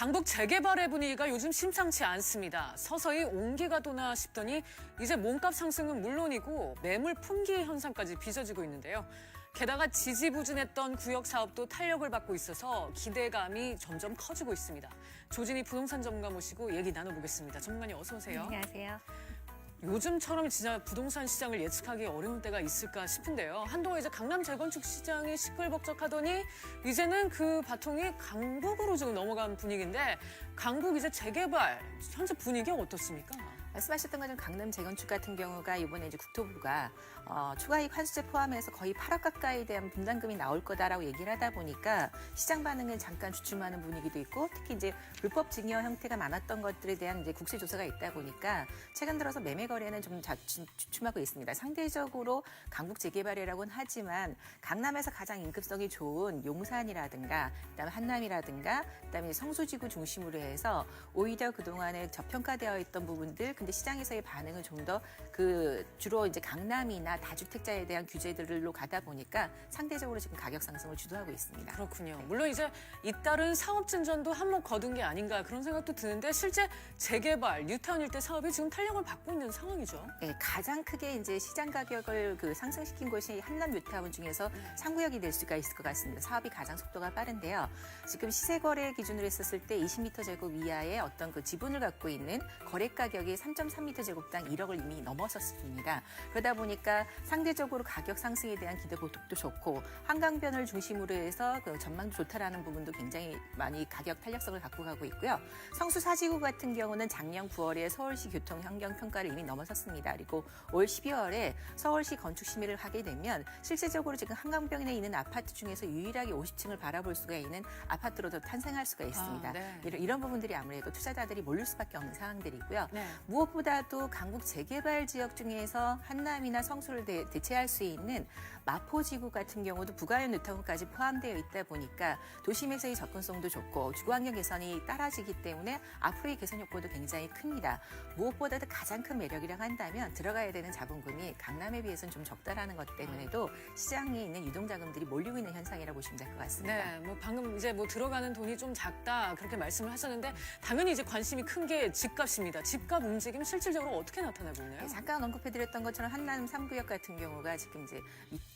강북 재개발의 분위기가 요즘 심상치 않습니다. 서서히 온기가 도나 싶더니 이제 몸값 상승은 물론이고 매물 품귀 현상까지 빚어지고 있는데요. 게다가 지지부진했던 구역 사업도 탄력을 받고 있어서 기대감이 점점 커지고 있습니다. 조진희 부동산 전문가 모시고 얘기 나눠보겠습니다. 전문가님 어서 오세요. 안녕하세요. 요즘처럼 진짜 부동산 시장을 예측하기 어려운 때가 있을까 싶은데요. 한동안 이제 강남 재건축 시장이 시끌벅적하더니 이제는 그 바통이 강북으로 지금 넘어간 분위기인데 강북 이제 재개발 현재 분위기 어떻습니까? 말씀하셨던 것처럼 강남 재건축 같은 경우가 이번에 이제 국토부가 어, 추가이익 환수제 포함해서 거의 8억 가까이에 대한 분담금이 나올 거다라고 얘기를 하다 보니까 시장 반응은 잠깐 주춤하는 분위기도 있고 특히 이제 불법 증여 형태가 많았던 것들에 대한 이제 국세 조사가 있다 보니까 최근 들어서 매매 거래는 좀 자- 주- 주춤하고 있습니다. 상대적으로 강북 재개발이라고는 하지만 강남에서 가장 임급성이 좋은 용산이라든가 그다음에 한남이라든가 그다음에 성수지구 중심으로 해서 오히려 그동안에 저평가되어 있던 부분들 근데 시장에서의 반응은 좀 더 그 주로 이제 강남이나 다주택자에 대한 규제들로 가다 보니까 상대적으로 지금 가격 상승을 주도하고 있습니다. 그렇군요. 물론 이제 잇따른 사업 진전도 한몫 거둔 게 아닌가 그런 생각도 드는데 실제 재개발, 뉴타운 일대 사업이 지금 탄력을 받고 있는 상황이죠. 네, 가장 크게 이제 시장 가격을 그 상승시킨 곳이 한남 뉴타운 중에서 상구역이 될 수가 있을 것 같습니다. 사업이 가장 속도가 빠른데요. 지금 시세 거래 기준으로 했었을 때 20m 제곱 이하의 어떤 그 지분을 갖고 있는 거래 가격이 3.3m 제곱당 1억을 이미 넘어섰습니다. 그러다 보니까 상대적으로 가격 상승에 대한 기대 보톡도 좋고 한강변을 중심으로 해서 그 전망도 좋다라는 부분도 굉장히 많이 가격 탄력성을 갖고 가고 있고요. 성수 사지구 같은 경우는 작년 9월에 서울시 교통 환경 평가를 이미 넘어섰습니다. 그리고 올 12월에 서울시 건축 심의를 하게 되면 실질적으로 지금 한강변에 있는 아파트 중에서 유일하게 50층을 바라볼 수가 있는 아파트로도 탄생할 수가 있습니다. 아, 네. 이런, 이런 부분들이 아무래도 투자자들이 몰릴 수밖에 없는 상황들이고요. 네. 무엇보다도 강북 재개발 지역 중에서 한남이나 성수 를 대, 대체할 수 있는 마포지구 같은 경우도 부가연 뉴타운까지 포함되어 있다 보니까 도심에서의 접근성도 좋고 주거환경 개선이 따라지기 때문에 앞으로의 개선 효과도 굉장히 큽니다. 무엇보다도 가장 큰 매력이라고 한다면 들어가야 되는 자본금이 강남에 비해서는 좀 적다라는 것 때문에도 시장에 있는 유동자금들이 몰리고 있는 현상이라고 보시면 될 것 같습니다. 네, 뭐 방금 이제 뭐 들어가는 돈이 좀 작다 그렇게 말씀을 하셨는데 당연히 이제 관심이 큰 게 집값입니다. 집값 움직임 실질적으로 어떻게 나타나고 있나요? 네, 잠깐 언급해드렸던 것처럼 한남 3구역 같은 경우가 지금 이제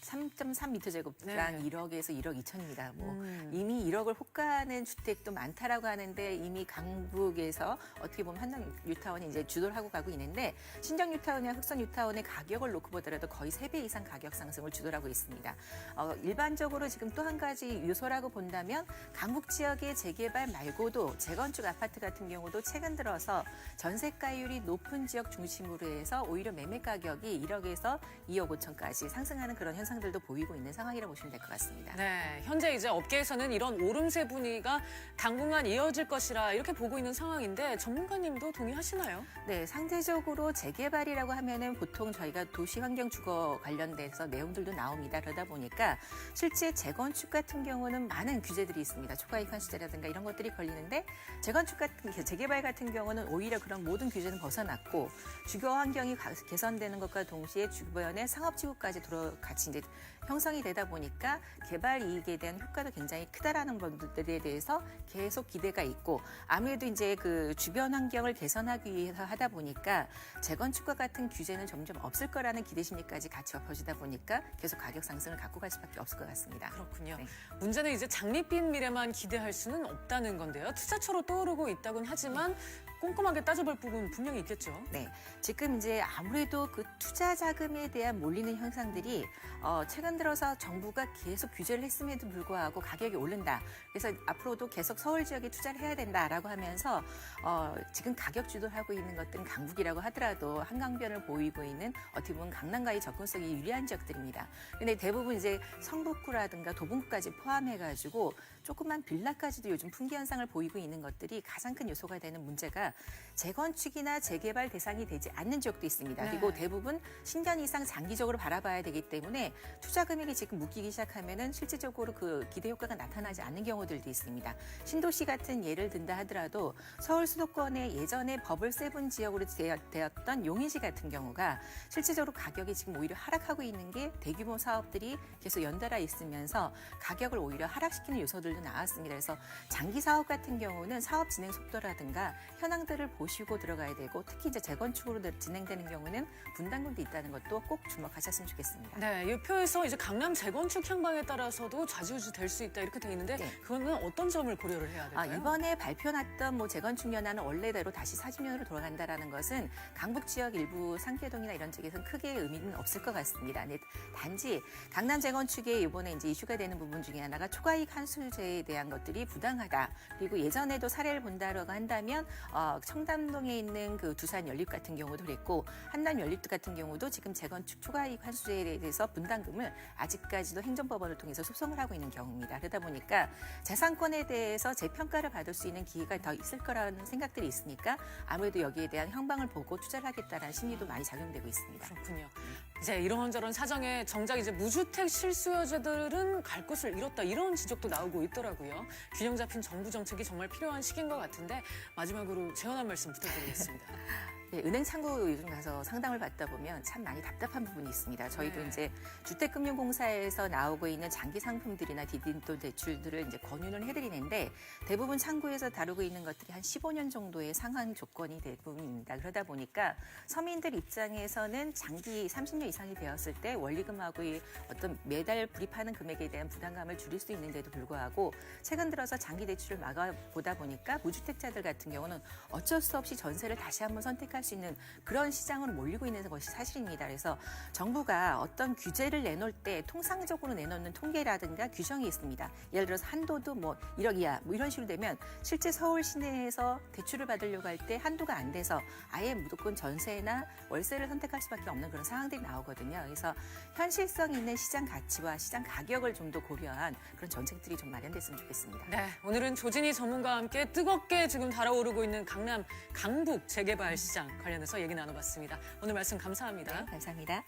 3.3m 제곱당 네. 1억에서 1억 2천입니다. 뭐 음. 이미 1억을 호가하는 주택도 많다라고 하는데 이미 강북에서 어떻게 보면 한남 뉴타운이 이제 주도를 하고 가고 있는데 신정 뉴타운이나 흑선 뉴타운의 가격을 놓고 보더라도 거의 3배 이상 가격 상승을 주도하고 있습니다. 어, 일반적으로 지금 또 한 가지 요소라고 본다면 강북 지역의 재개발 말고도 재건축 아파트 같은 경우도 최근 들어서 전세가율이 높은 지역 중심으로 해서 오히려 매매 가격이 1억에서 2억 5천까지 상승하는 그런 현상들도 보이고 있는 상황이라고 보시면 될 것 같습니다. 네, 현재 이제 업계에서는 이런 오름세 분위기가 당분간 이어질 것이라 이렇게 보고 있는 상황인데 전문가님도 동의하시나요? 네, 상대적으로 재개발이라고 하면은 보통 저희가 도시 환경 주거 관련돼서 내용들도 나옵니다. 그러다 보니까 실제 재건축 같은 경우는 많은 규제들이 있습니다. 초과이익 환수제라든가 이런 것들이 걸리는데 재건축 같은 재개발 같은 경우는 오히려 그런 모든 규제는 벗어났고 주거 환경이 가- 개선되는 것과 동시에 주 변의 상업지구까지 들어 같이 이제 형성이 되다 보니까 개발 이익에 대한 효과도 굉장히 크다라는 분들에 대해서 계속 기대가 있고 아무래도 이제 그 주변 환경을 개선하기 위해서 하다 보니까 재건축과 같은 규제는 점점 없을 거라는 기대 심리까지 같이 엎어지다 보니까 계속 가격 상승을 갖고 갈 수밖에 없을 것 같습니다. 그렇군요. 네. 문제는 이제 장밋빛 미래만 기대할 수는 없다는 건데요. 투자처로 떠오르고 있다곤 하지만 꼼꼼하게 따져볼 부분 분명히 있겠죠. 네, 지금 이제 아무래도 그 투자 자금에 대한 몰리는 현상들이 어, 최근 들어서 정부가 계속 규제를 했음에도 불구하고 가격이 오른다. 그래서 앞으로도 계속 서울 지역에 투자를 해야 된다라고 하면서 어, 지금 가격 주도하고 있는 것들은 강북이라고 하더라도 한강변을 보이고 있는 어떻게 보면 강남과의 접근성이 유리한 지역들입니다. 근데 대부분 이제 성북구라든가 도봉구까지 포함해가지고 조그만 빌라까지도 요즘 풍기 현상을 보이고 있는 것들이 가장 큰 요소가 되는 문제가 재건축이나 재개발 대상이 되지 않는 지역도 있습니다. 네. 그리고 대부분 10년 이상 장기적으로 바라봐야 되기 때문에 투자 금액이 지금 묶이기 시작하면은 실질적으로 그 기대 효과가 나타나지 않는 경우들도 있습니다. 신도시 같은 예를 든다 하더라도 서울 수도권의 예전에 버블 세븐 지역으로 되었던 용인시 같은 경우가 실질적으로 가격이 지금 오히려 하락하고 있는 게 대규모 사업들이 계속 연달아 있으면서 가격을 오히려 하락시키는 요소들 보도들도 나왔습니다. 그래서 장기 사업 같은 경우는 사업 진행 속도라든가 현황들을 보시고 들어가야 되고 특히 이제 재건축으로 진행되는 경우는 분담금도 있다는 것도 꼭 주목하셨으면 좋겠습니다. 네, 이 표에서 이제 강남 재건축 향방에 따라서도 좌지우지 될 수 있다 이렇게 돼 있는데 네. 그거는 어떤 점을 고려를 해야 아, 될까요? 이번에 발표났던 뭐 재건축 연한은 원래대로 다시 40년으로 돌아간다라는 것은 강북 지역 일부 상계동이나 이런 쪽에서는 크게 의미는 없을 것 같습니다. 네, 단지 강남 재건축에 이번에 이제 이슈가 되는 부분 중에 하나가 초과이익 환수제 에 대한 것들이 부당하다. 그리고 예전에도 사례를 본다라고 한다면 어, 청담동에 있는 그 두산 연립 같은 경우도 그랬고 한남 연립 같은 경우도 지금 재건축 초과이익 환수제에 대해서 분담금을 아직까지도 행정법원을 통해서 소송을 하고 있는 경우입니다. 그러다 보니까 재산권에 대해서 재평가를 받을 수 있는 기회가 더 있을 거라는 생각들이 있으니까 아무래도 여기에 대한 형방을 보고 투자를 하겠다라는 심리도 많이 작용되고 있습니다. 그렇군요. 이제 이런저런 사정에 정작 이제 무주택 실수요자들은 갈 곳을 잃었다 이런 지적도 나오고 있더라고요. 균형 잡힌 정부 정책이 정말 필요한 시기인 것 같은데 마지막으로 재원 한 말씀 부탁드리겠습니다. 예, 은행 창구 요즘 가서 상담을 받다 보면 참 많이 답답한 부분이 있습니다. 저희도 네. 이제 주택금융공사에서 나오고 있는 장기 상품들이나 디딘도 대출들을 이제 권유를 해드리는데 대부분 창구에서 다루고 있는 것들이 한 15년 정도의 상환 조건이 대부분입니다. 그러다 보니까 서민들 입장에서는 장기 30년 이상이 되었을 때 원리금하고 의 어떤 매달 불입하는 금액에 대한 부담감을 줄일 수 있는데도 불구하고 최근 들어서 장기 대출을 막아보다 보니까 무주택자들 같은 경우는 어쩔 수 없이 전세를 다시 한번 선택할 수 있는 그런 시장으로 몰리고 있는 것이 사실입니다. 그래서 정부가 어떤 규제를 내놓을 때 통상적으로 내놓는 통계라든가 규정이 있습니다. 예를 들어서 한도도 뭐 1억 이하 뭐 이런 식으로 되면 실제 서울 시내에서 대출을 받으려고 할 때 한도가 안 돼서 아예 무조건 전세나 월세를 선택할 수밖에 없는 그런 상황들이 나오거든요. 그래서 현실성 있는 시장 가치와 시장 가격을 좀 더 고려한 그런 정책들이 좀 마련됐으면 좋겠습니다. 네, 오늘은 조진희 전문가와 함께 뜨겁게 지금 달아오르고 있는 강남 강북 재개발 시장 관련해서 얘기 나눠봤습니다. 오늘 말씀 감사합니다. 네, 감사합니다.